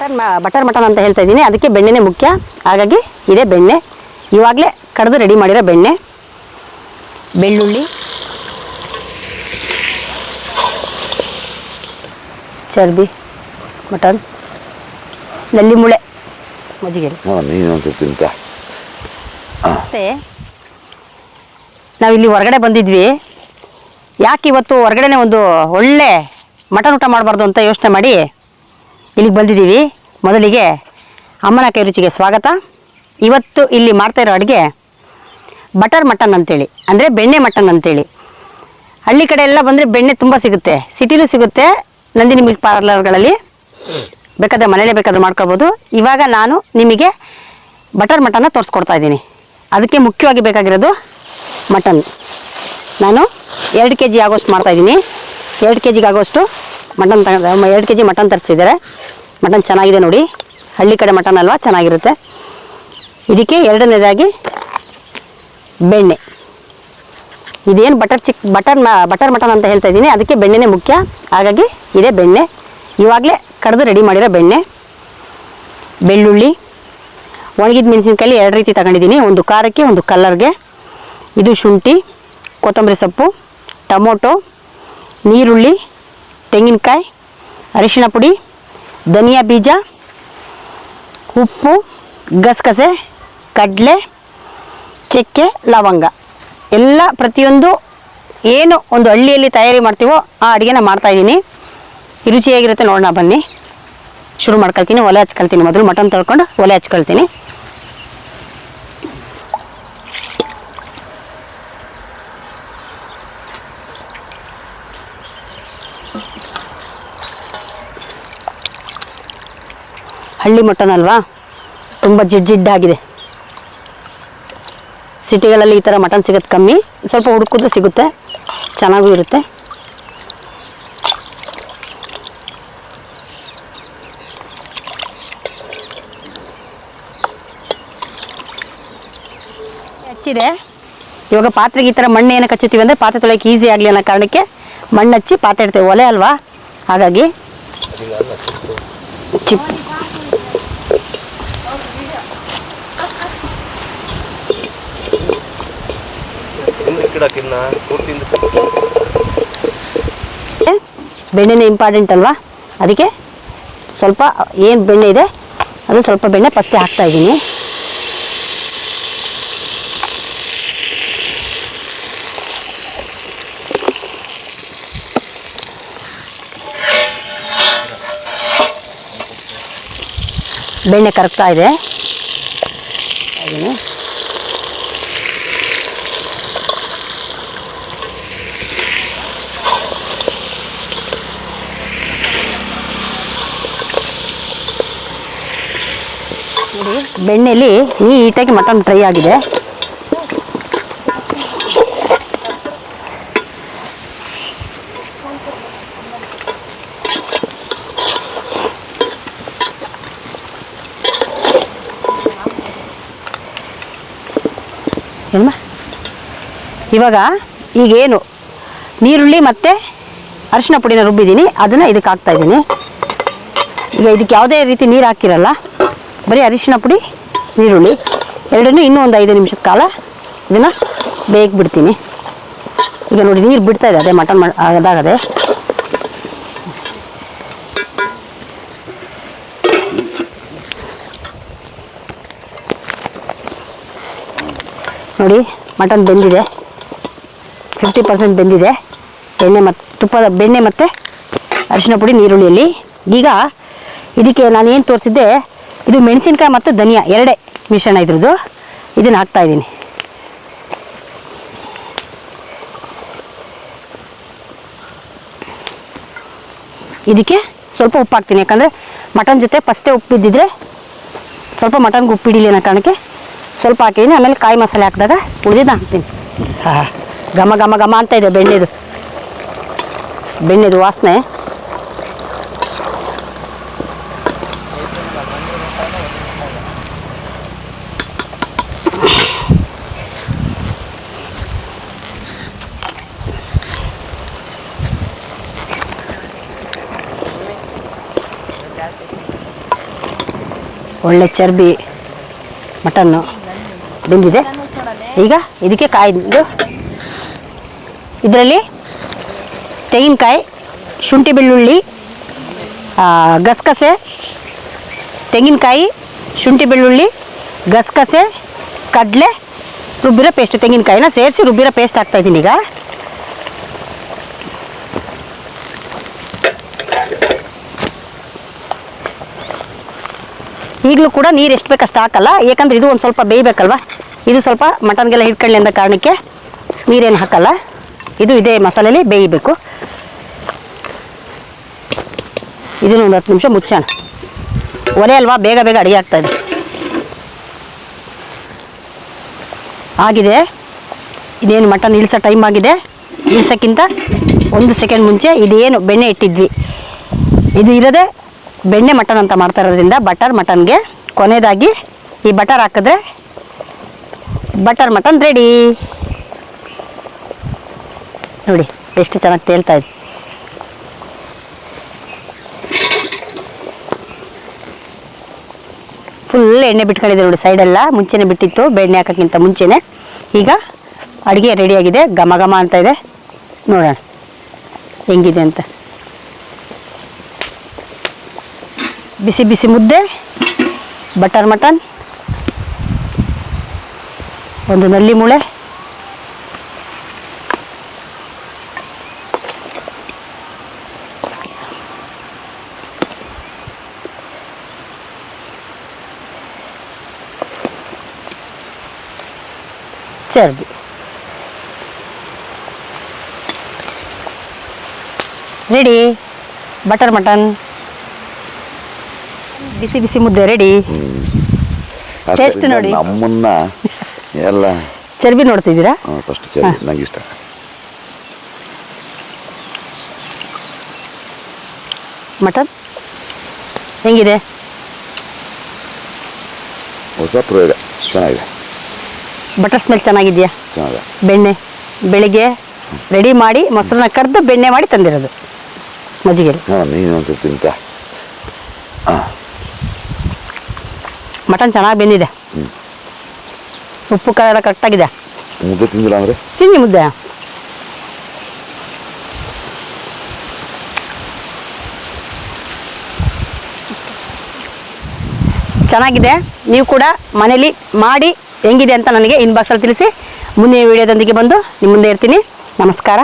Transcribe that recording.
Butter ಮ butter mutton ಅಂತ ಹೇಳ್ತಾ ಇದ್ದೀನಿ. ಅದಕ್ಕೆ ಬೆಣ್ಣೆನೇ ಮುಖ್ಯ. ಹಾಗಾಗಿ ಇದೇ ಬೆಣ್ಣೆ. ಇವಾಗಲೇ ಕಡಿದು ರೆಡಿ ಮಾಡಿರೋ ಬೆಣ್ಣೆ. ಬೆಳ್ಳುಳ್ಳಿ. ಚರ್ಬಿ. ಮಟನ್. ನಲ್ಲಿ ಮುಳೆ ಮಜ್ಜಿಗೆ ಅಷ್ಟೇ ನಾವಿಲ್ಲಿ ಹೊರಗಡೆ ಬಂದಿದ್ವಿ. ಯಾಕೆ ಇವತ್ತು ಹೊರಗಡೆನೆ ಒಂದು ಒಳ್ಳೆ ಮಟನ್ ಊಟ ಮಾಡಬಾರ್ದು ಅಂತ ಯೋಚನೆ ಮಾಡಿ. ಇಲ್ಲಿಗೆ ಬಂದಿದ್ದೀವಿ. ಮೊದಲಿಗೆ ಅಮ್ಮನ ಕೈ ರುಚಿಗೆ ಸ್ವಾಗತ. ಇವತ್ತು ಇಲ್ಲಿ ಮಾಡ್ತಾ ಇರೋ ಅಡುಗೆ ಬಟರ್ ಮಟನ್ ಅಂತೇಳಿ. ಅಂದರೆ ಬೆಣ್ಣೆ ಮಟನ್ ಅಂತೇಳಿ. ಹಳ್ಳಿ ಕಡೆ ಎಲ್ಲ ಬಂದರೆ ಬೆಣ್ಣೆ ತುಂಬ ಸಿಗುತ್ತೆ. ಸಿಟಿಲೂ ಸಿಗುತ್ತೆ. ನಂದಿನಿ ಮಿಲ್ಕ್ ಪಾರ್ಲರ್ಗಳಲ್ಲಿ ಬೇಕಾದ್ರೆ ಮನೇಲೇ ಬೇಕಾದ್ರೆ ಮಾಡ್ಕೋಬೋದು. ಇವಾಗ ನಾನು ನಿಮಗೆ ಬಟರ್ ಮಟನ್ನ ತೋರಿಸ್ಕೊಡ್ತಾ ಇದ್ದೀನಿ. ಅದಕ್ಕೆ ಮುಖ್ಯವಾಗಿ ಬೇಕಾಗಿರೋದು ಮಟನ್. ನಾನು ಎರಡು ಕೆ ಜಿ ಆಗೋಷ್ಟು ಮಾಡ್ತಾಯಿದ್ದೀನಿ ಎರಡು ಕೆ ಜಿಗೆ ಆಗೋಷ್ಟು ಮಟನ್ ತಗೊಂಡು ಎರಡು ಕೆ ಜಿ ಮಟನ್ ತರಿಸಿದ್ದಾರೆ. ಮಟನ್ ಚೆನ್ನಾಗಿದೆ ನೋಡಿ. ಹಳ್ಳಿ ಕಡೆ ಮಟನ್ ಅಲ್ವಾ? ಚೆನ್ನಾಗಿರುತ್ತೆ. ಇದಕ್ಕೆ ಎರಡನೇದಾಗಿ ಬೆಣ್ಣೆ. ಇದೇನು butter chick butter butter mutton ಅಂತ ಹೇಳ್ತಾ ಇದ್ದೀನಿ. ಅದಕ್ಕೆ ಬೆಣ್ಣೆನೇ ಮುಖ್ಯ. ಹಾಗಾಗಿ ಇದೇ ಬೆಣ್ಣೆ. ಇವಾಗಲೇ ಕಡಿದು ರೆಡಿ ಮಾಡಿರೋ ಬೆಣ್ಣೆ. ಬೆಳ್ಳುಳ್ಳಿ. ಒಣಗಿದ ಮೆಣಸಿನ್ಕಾಯಿ ಎರಡು ರೀತಿ ತಗೊಂಡಿದ್ದೀನಿ. ಒಂದು ಖಾರಕ್ಕೆ, ಒಂದು ಕಲ್ಲರ್ಗೆ. ಇದು ಶುಂಠಿ, ಕೊತ್ತಂಬರಿ ಸೊಪ್ಪು, ಟೊಮೊಟೊ, ನೀರುಳ್ಳಿ ತೆಂಗಿನಕಾಯಿ, ಅರಿಶಿಣ ಪುಡಿ, ಧನಿಯಾ ಬೀಜ, ಉಪ್ಪು, ಗಸಗಸೆ, ಕಡಲೆ, ಚಕ್ಕೆ, ಲವಂಗ. ಎಲ್ಲ ಪ್ರತಿಯೊಂದು ಏನು ಒಂದು ಹಳ್ಳಿಯಲ್ಲಿ ತಯಾರಿ ಮಾಡ್ತೀವೋ ಆ ಅಡುಗೆನ ಮಾಡ್ತಾಯಿದ್ದೀನಿ ರುಚಿಯಾಗಿರುತ್ತೆ ನೋಡೋಣ ಬನ್ನಿ. ಶುರು ಮಾಡ್ಕೊಳ್ತೀನಿ. ಒಲೆ ಹಚ್ಕೊಳ್ತೀನಿ ಮೊದಲು. ಮಟನ್ ತೊಳ್ಕೊಂಡು ಒಲೆ ಹಚ್ಕೊಳ್ತೀನಿ. ಹಳ್ಳಿ ಮಟನ್ ಅಲ್ವಾ ತುಂಬ ಜಿಡ್ ಜಿಡ್ಡಾಗಿದೆ ಸಿಟಿಗಳಲ್ಲಿ ಈ ಥರ ಮಟನ್ ಸಿಗೋದು ಕಮ್ಮಿ. ಸ್ವಲ್ಪ ಹುಡುಕಿದ್ರೆ ಸಿಗುತ್ತೆ. ಚೆನ್ನಾಗೂ ಇರುತ್ತೆ. ಹಚ್ಚಿದೆ. ಇವಾಗ ಪಾತ್ರೆಗೆ ಈ ಥರ ಮಣ್ಣು ಏನಕ್ಕೆ ಹಚ್ಚುತ್ತೀವಿ ಅಂದರೆ ಪಾತ್ರೆ ತೊಳೆಯೋಕೆ ಈಸಿ ಆಗಲಿ ಅನ್ನೋ ಕಾರಣಕ್ಕೆ ಮಣ್ಣು ಹಚ್ಚಿ ಪಾತ್ರೆ ಇಡ್ತೇವೆ. ಒಲೆ ಅಲ್ವಾ? ಹಾಗಾಗಿ ಚಿಪ್. ಪೂರ್ತಿಯಿಂದ ಬೆಣ್ಣೆನೇ ಇಂಪಾರ್ಟೆಂಟ್ ಅಲ್ವಾ? ಅದಕ್ಕೆ ಸ್ವಲ್ಪ ಏನು ಬೆಣ್ಣೆ ಇದೆ, ಅದು ಸ್ವಲ್ಪ ಬೆಣ್ಣೆ ಫಸ್ಟೇ ಹಾಕ್ತಾ ಇದ್ದೀನಿ. ಬೆಣ್ಣೆ ಕರಗ್ತಾ ಇದೆ. ಹಾಗೇನೆ ಬೆಣ್ಣೆಲಿ ನೀಟಾಗಿ ಮಟನ್ ಫ್ರೈ ಆಗಿದೆ. ಏನಮ್ಮ? ಇವಾಗ ಈಗೇನು ನೀರುಳ್ಳಿ ಮತ್ತು ಅರಿಶಿನ ಪುಡಿನ ರುಬ್ಬಿದ್ದೀನಿ. ಅದನ್ನು ಇದಕ್ಕೆ ಹಾಕ್ತಾ ಇದ್ದೀನಿ. ಈಗ ಇದಕ್ಕೆ ಯಾವುದೇ ರೀತಿ ನೀರು ಹಾಕಿರಲ್ಲ. ಬರೀ ಅರಿಶಿನ ಪುಡಿ, ಈರುಳ್ಳಿ, ಎರಡನ್ನೂ ಇನ್ನೂ ಒಂದು ಐದು ನಿಮಿಷದ ಕಾಲ ಇದನ್ನು ಬೇಗ ಬಿಡ್ತೀನಿ. ಈಗ ನೋಡಿ ನೀರು ಬಿಡ್ತಾ ಇದೆ, ಅದೇ ಮಟನ್ ಅದಾಗದೆ. ನೋಡಿ ಮಟನ್ ಬೆಂದಿದೆ. ಫಿಫ್ಟಿ ಪರ್ಸೆಂಟ್ ಬೆಂದಿದೆ. ಎಣ್ಣೆ ಮತ್ತು ತುಪ್ಪದ ಬೆಣ್ಣೆ ಮತ್ತು ಅರಿಶಿನ ಪುಡಿ ನೀರುಳ್ಳಿಯಲ್ಲಿ ಈಗ ಇದಕ್ಕೆ ನಾನು ಏನು ತೋರಿಸಿದ್ದೆ ಇದು ಮೆಣಸಿನ್ಕಾಯಿ ಮತ್ತು ಧನಿಯಾ, ಎರಡೇ ಮಿಶ್ರಣ ಇದ್ರದ್ದು. ಇದನ್ನು ಹಾಕ್ತಾ ಇದ್ದೀನಿ. ಇದಕ್ಕೆ ಸ್ವಲ್ಪ ಉಪ್ಪು ಹಾಕ್ತೀನಿ, ಯಾಕಂದರೆ ಮಟನ್ ಜೊತೆ ಫಸ್ಟೇ ಉಪ್ಪು ಬಿದ್ದಿದ್ರೆ ಸ್ವಲ್ಪ ಮಟನ್ಗೆ ಉಪ್ಪು ಹಿಡಿಲಿ ಅನ್ನೋ ಕಾರಣಕ್ಕೆ ಸ್ವಲ್ಪ ಹಾಕಿದ್ದೀನಿ. ಆಮೇಲೆ ಕಾಯಿ ಮಸಾಲೆ ಹಾಕಿದಾಗ ಉಳಿದ ಹಾಕ್ತೀನಿ. ಹಾಂ. ಘಮ ಘಮ ಘಮ ಅಂತ ಇದೆ ಬೆಣ್ಣೆದು. ಬೆಣ್ಣೆದು ವಾಸನೆ. ಒಳ್ಳೆ ಚರ್ಬಿ, ಮಟನ್ನು ಬೆಂದಿದೆ. ಈಗ ಇದಕ್ಕೆ ಕಾಯ್ದು, ಇದರಲ್ಲಿ ತೆಂಗಿನಕಾಯಿ, ಶುಂಠಿ ಬೆಳ್ಳುಳ್ಳಿ ಗಸಗಸೆ, ತೆಂಗಿನಕಾಯಿ, ಶುಂಠಿ ಬೆಳ್ಳುಳ್ಳಿ, ಗಸಗಸೆ, ಕಡಲೆ, ರುಬ್ಬಿರೋ ಪೇಸ್ಟ್ ತೆಂಗಿನಕಾಯಿನ ಸೇರಿಸಿ ರುಬ್ಬಿರೋ ಪೇಸ್ಟ್ ಹಾಕ್ತಾಯಿದ್ದೀನಿ ಈಗ. ಈಗಲೂ ಕೂಡ ನೀರು ಎಷ್ಟು ಬೇಕಷ್ಟು ಹಾಕಲ್ಲ. ಯಾಕಂದ್ರೆ ಇದು ಒಂದು ಸ್ವಲ್ಪ ಬೇಯಬೇಕಲ್ವ? ಇದು ಸ್ವಲ್ಪ ಮಟನ್ಗೆಲ್ಲ ಹಿಡ್ಕೊಳ್ಳಿ ಅಂದ ಕಾರಣಕ್ಕೆ ನೀರೇನು ಹಾಕಲ್ಲ. ಇದು ಇದೇ ಮಸಾಲೆಯಲ್ಲಿ ಬೇಯಬೇಕು. ಇದನ್ನು ಒಂದು ಹತ್ತು ನಿಮಿಷ ಮುಚ್ಚೋಣ. ಒಲೆ ಅಲ್ವಾ? ಬೇಗ ಬೇಗ ಅಡುಗೆ ಇದೆ. ಆಗಿದೆ. ಇದೇನು ಮಟನ್ ಇಳಿಸೋ ಟೈಮ್ ಆಗಿದೆ. ಇಳಿಸೋಕ್ಕಿಂತ ಒಂದು ಸೆಕೆಂಡ್ ಮುಂಚೆ ಇದೇನು ಬೆಣ್ಣೆ ಇಟ್ಟಿದ್ವಿ. ಇದು ಇರೋದೇ ಬೆಣ್ಣೆ ಮಟನ್ ಅಂತ ಮಾಡ್ತಾ ಇರೋದ್ರಿಂದ ಬಟರ್ ಮಟನ್ಗೆ ಕೊನೆಯದಾಗಿ ಈ ಬಟರ್ ಹಾಕಿದ್ರೆ ಬಟರ್ ಮಟನ್ ರೆಡಿ. ನೋಡಿ, ಎಷ್ಟು ಚೆನ್ನಾಗಿ ತೇಲ್ತಾ ಇದೆ. ಫುಲ್ ಎಣ್ಣೆ ಬಿಟ್ಕೊಂಡಿದೆ ನೋಡಿ ಸೈಡೆಲ್ಲ. ಮುಂಚೆನೆ ಬಿಟ್ಟಿತ್ತು, ಬೆಣ್ಣೆ ಹಾಕೋಕ್ಕಿಂತ ಮುಂಚೆನೆ. ಈಗ ಅಡುಗೆ ರೆಡಿಯಾಗಿದೆ ಘಮ ಘಮ ಅಂತ ಇದೆ. ನೋಡೋಣ. ಹೆಂಗಿದೆ ಅಂತ. ಬಿಸಿ ಬಿಸಿ ಮುದ್ದೆ ಬಟರ್ ಮಟನ್ ಒಂದು ನಲ್ಲಿ ಮೂಳೆ. ಚರ್ಬಿ. ರೆಡಿ? Butter mutton. ಬಿಸಿ ಬಿಸಿ ಮುದ್ದೆ ರೆಡಿ ಟೇಸ್ಟ್ ನೋಡಿ. ನಮ್ಮನ್ನ ಎಲ್ಲ ಚರ್ಬಿ ನೋಡ್ತಿದ್ದೀರಾ? ಫಸ್ಟ್ ಚರ್ಬಿ. ನಂಗೆ ಇಷ್ಟ ಮಟನ್? ಹೆಂಗಿದೆ? ಹೊಸ ಪ್ರಯೋಗ. ಚೆನ್ನಾಗಿದೆ. ಬಟರ್ ಸ್ಮೆಲ್ ಚೆನ್ನಾಗಿದೆಯಾ? ಚೆನ್ನಾಗಿದೆ. ಬೆಣ್ಣೆ. ಬೆಳಿಗ್ಗೆ ರೆಡಿ ಮಾಡಿ ಮೊಸರನ್ನ ಕರೆದು ಬೆಣ್ಣೆ ಮಾಡಿ ತಂದಿರೋದು. ಮಜ್ಜಿಗೆ ಹಾಂ ನೀನು ಒಂದ್ಸತಿ ತಿಂತ. ಮಟನ್ ಚೆನ್ನಾಗಿ ಬೆಂದಿದೆ. ಉಪ್ಪು ಖಾರ ಎಲ್ಲ ಕರೆಕ್ಟಾಗಿದೆ ಮುದ್ದೆ ತಿಂದಿಲ್ಲ ಅಂದರೆ? ತಿನ್ನಿ ಮುದ್ದೆ. ಚೆನ್ನಾಗಿದೆ. ನೀವು ಕೂಡ ಮನೇಲಿ ಮಾಡಿ ಹೆಂಗಿದೆ ಅಂತ ನನಗೆ ಇನ್ಬಾಕ್ಸಲ್ಲಿ ತಿಳಿಸಿ. ಮುಂದಿನ ವಿಡಿಯೋದೊಂದಿಗೆ ಬಂದು ನಿಮ್ಮ ಮುಂದೆ ಇರ್ತೀನಿ. ನಮಸ್ಕಾರ.